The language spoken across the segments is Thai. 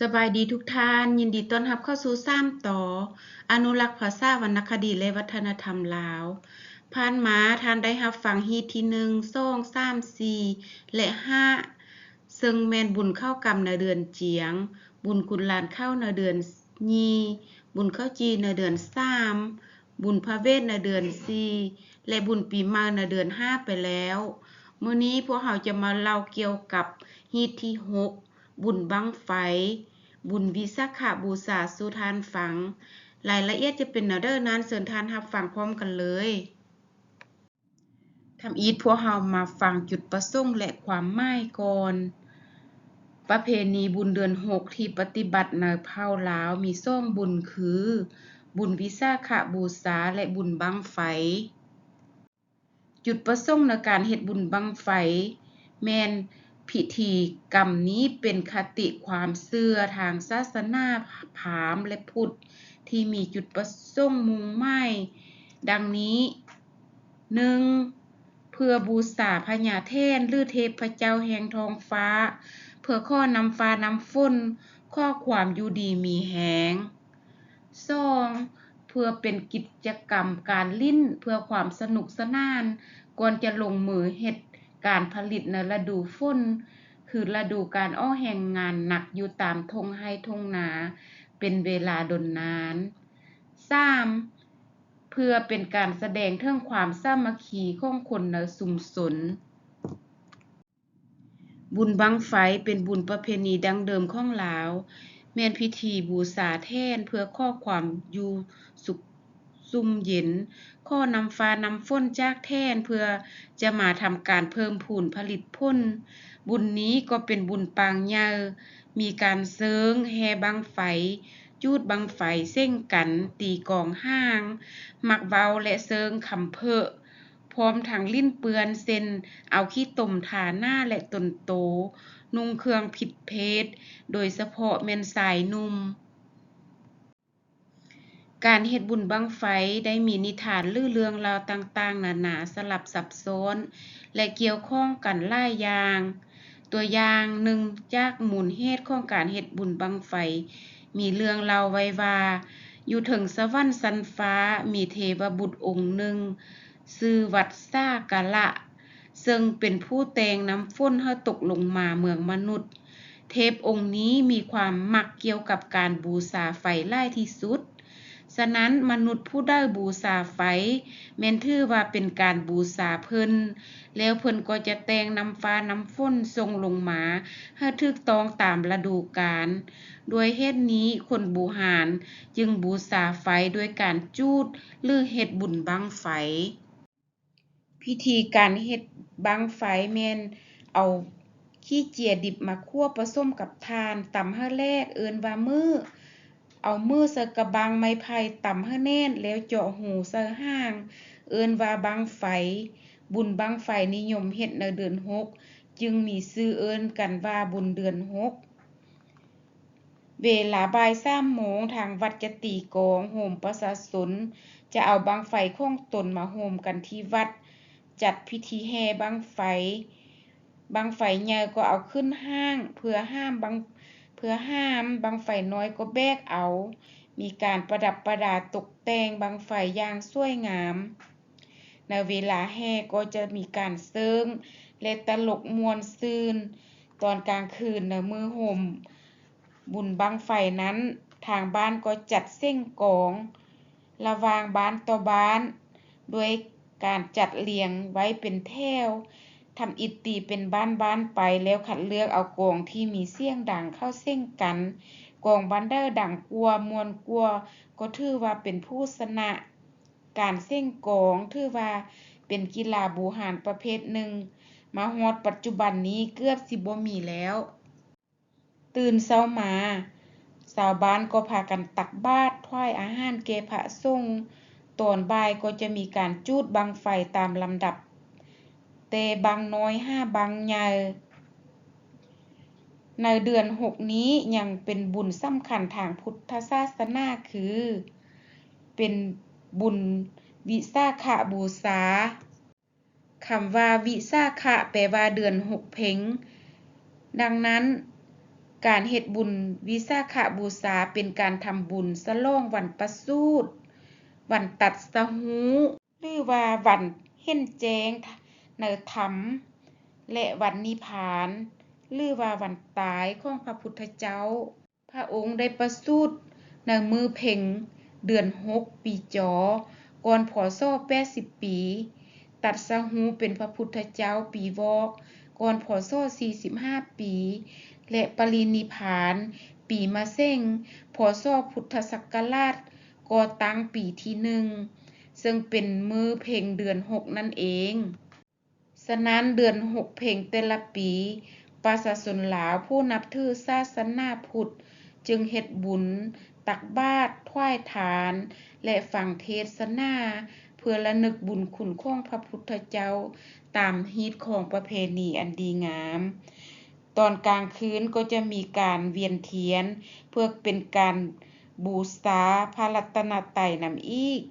สบายดีทุกท่าน ยินดีต้อนรับเข้าสู่ซ้ำต่อ อนุรักษ์ภาษาวรรณคดีและวัฒนธรรมลาวผ่านมาท่านได้รับฟังฮีตที่1 2 3 4และ5ซึ่งแมนบุญเข้ากรรมในเดือนเจียง บุญกุนลานเข้าในเดือนญีบุญเข้าจีในเดือน3บุญพระเวทในเดือน4และบุญปีม่ในเดือน5ไปแล้วมื้อนี้พวกเราจะมาเล่าเกี่ยวกับฮีตที่6 บุญบังไฟ บุญวิสาขบูชาสู่ทานฟัง รายละเอียดจะเป็นแนวเด้อนั้นเชิญทานรับฟังพร้อมกันเลยทำอีทพวกเรามาฟังจุดประสงค์และความหมายก่อน ประเพณีบุญเดือน6ที่ปฏิบัติในเผ่าลาวมีซ่องบุญคือ บุญวิสาขบูชาและบุญบังไฟ จุดประสงค์ในการเฮ็ดบุญบังไฟ แม่น พิธีกรรมนี้เป็นคติความเชื่อทางศาสนาพราหมณ์และพุทธ ที่มีจุดประสงค์มุ่งหมายดังนี้ 1. เพื่อบูชาพญาแทนหรือเทพเจ้าแห่งทองฟ้า เพื่อข้อนำฟ้านำฝนข้อความอยู่ดีมีแหง 2. เพื่อเป็นกิจกรรมการลิ้นเพื่อความสนุกสนานก่อนจะลงมือเฮ็ด การผลิตในฤดูฝนคือฤดูการอ้อแห่งงานหนักอยู่ตามทงไร่ทงนา เป็นเวลาดนนาน 3. เพื่อเป็นการแสดงถึงความสามัคคีของคนในชุมชนบุญบังไฟเป็นบุญประเพณีดังเดิมของลาวแม่นพิธีบูชาแท่นเพื่อข้อความอยู่สุข ซุ่มเย็น ข้อนำฟ้านำฝนจากแทนเพื่อจะมาทำการเพิ่มพูนผลิตผลบุญนี้ก็เป็นบุญปางใหญ่มีการเสิงแห่บั้งไฟ จูดบังไฟเส้งกันตีกองห้าง หมักเว้าและเสิงคำเพอพร้อมทั้งลิ้นเปือนเซนเอาขี้ตมทาหน้าและตนโต นุ่งเครื่องผิดเพศ โดยเฉพาะแม่นชายหนุ่ม การเฮ็ดบุญบั้งไฟได้มีนิทานลือเรื่องราวต่างๆ นานาสลับซับซ้อน และเกี่ยวข้องกันหลายอย่าง ตัวอย่างหนึ่งจากมูลเหตุของการเฮ็ดบุญบั้งไฟ มีเรื่องเล่าไว้ว่า อยู่เทิงสวรรค์ชั้นฟ้ามีเทวบุตรองค์หนึ่งชื่อวัดสากะละ ซึ่งเป็นผู้แต่งน้ำฝนให้ตกลงมาเมืองมนุษย์ เทพองค์นี้มีความมักเกี่ยวกับการบูชาไฟหลายที่สุด ฉะนั้นมนุษย์ผู้ได้บูชาไฟแม่นถือว่าเป็นการบูชาเพิ่น แล้วเพิ่นก็จะแต่งน้ำฟ้าน้ำฝนส่งลงมาให้ถูกต้องตามฤดูกาลด้วยเหตุนี้คนโบราณจึงบูชาไฟด้วยการจูดหรือเฮ็ดบุญบังไฟ พิธีการเฮ็ดบังไฟแม่นเอาขี้เจียดิบมาคั่วผสมกับถ่านຕำให้แลกเอิ้นว่ามือ เอามือใส่กระบังไม้ไผ่ต่ำให้แน่นแล้วเจาะหูใส่ห้าง เอิ้นว่าบังไฟ บุญบังไฟนิยมเฮ็ดในเดือน6จึงมีชื่อเอิ้นกันว่าบุญเดือน6เวลาบ่าย3โมงทางวัดจะตีกองโหมประชาชนจะเอาบั้งไฟของตนมาโหมกันที่วัด จัดพิธีแห่บั้งไฟบั้งไฟใหญ่ก็เอาขึ้นห้าง เพื่อห้ามบั้ง เพื่อห้ามบังไฟน้อยก็แบกเอา มีการประดับประดาตกแต่งบังไฟอย่างสวยงาม ในเวลาแห่ก็จะมีการเสิงและตลกมวนซื่นตอนกลางคืนในมื้อโหมบุญบังไฟนั้นทางบ้านก็จัดเส้งกอง ระวางบ้านต่อบ้าน ด้วยการจัดเรียงไว้เป็นแถว ทำอิฐตีเป็นบ้านๆไปแล้วคัดเลือกเอากองที่มีเสียงดังเข้าเส้งกันกองบ้านใดอร์ดังกว่าม่วนกว่าก็ถือว่าเป็นผู้ชนะ การเส้งกองถือว่าเป็นกีฬาโบราณประเภทหนึ่ง มาฮอดปัจจุบันนี้เกือบสิบ่มีแล้ว ตื่นเช้ามาชาวบ้านก็พากันตักบาตรถวายอาหารแก่พระสงฆ์ตอนบ่ายก็จะมีการจูดบังไฟตามลำดับ แต่บั้งน้อยห้าบังใหญ่ในเดือน 6 นี้ยังเป็นบุญสำคัญทางพุทธศาสนาคือ เป็นบุญวิสาขบูชาคำว่าวิสาขะแปลว่าเดือน6เพ็ญดังนั้น การเฮ็ดบุญวิสาขบูชาเป็นการทำบุญสลองวันประสูติวันตัดสรู้หรือว่าวันเห็นแจ้ง ในธรรม และวันนิพพานหรือว่าวันตายของพระพุทธเจ้า พระองค์ได้ประสูติในมือเพ็งเดือน6ปีจอ ก่อนพศ80ปี ตัดสรู้เป็นพระพุทธเจ้าปีวอก ก่อนพศ45ปี และปรินิพพาน ปีมะเส็งพศพุทธศักราชก่อตั้งปีที่หนึ่ง ซึ่งเป็นมือเพ็งเดือน6นั่นเอง ฉะนั้นเดือน6เพ็งแต่ละปีประชาชนลาวผู้นับถือศาสนาพุทธ จึงเฮ็ดบุญ ตักบาตรถวายทาน และฟังเทศนาเพื่อระลึกบุญคุณของพระพุทธเจ้าตามฮีตของประเพณีอันดีงาม ตอนกลางคืนก็จะมีการเวียนเทียน เพื่อเป็นการบูชาพระรัตนตรัยนำอีก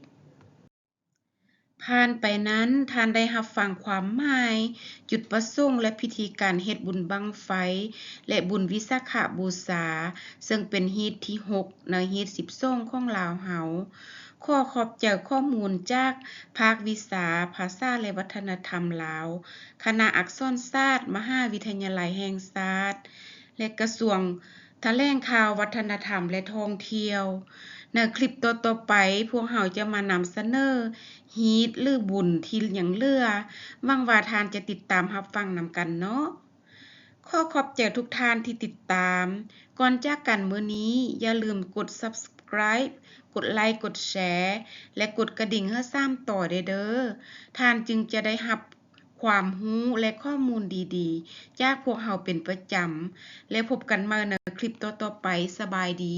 ผ่านไปนั้นท่านได้รับฟังความหมาย จุดประสงค์และพิธีการเฮ็ดบุญบังไฟ และบุญวิสาขบูชาซึ่งเป็นฮีตที่ 6 ในฮีต12ของลาวเฮาขอขอบใจข้อมูลจากภาควิชาภาษาและวัฒนธรรมลาว คณะอักษรศาสตร์มหาวิทยาลัยแห่งชาสติและกระทรวงแถลงข่าววัฒนธรรมและท่องเที่ยว ในคลิปต่อๆไป พวกเราจะมานำเสนอฮีตหรือบุญที่ยังเลือหวังว่าทานจะติดตามรับฟังนำกันเนาะขอขอบใจทุกท่านที่ติดตาม ก่อนจากกันมื้อนี้อย่าลืมกด Subscribe กดไลค์กดแชร์ และกดกระดิ่งให้3ต่อเด้อท่านจึงจะได้รับความรู้และข้อมูลดีๆ จากพวกเราเป็นประจำและพบกันม่ในคลิปต่อๆไปสบายดี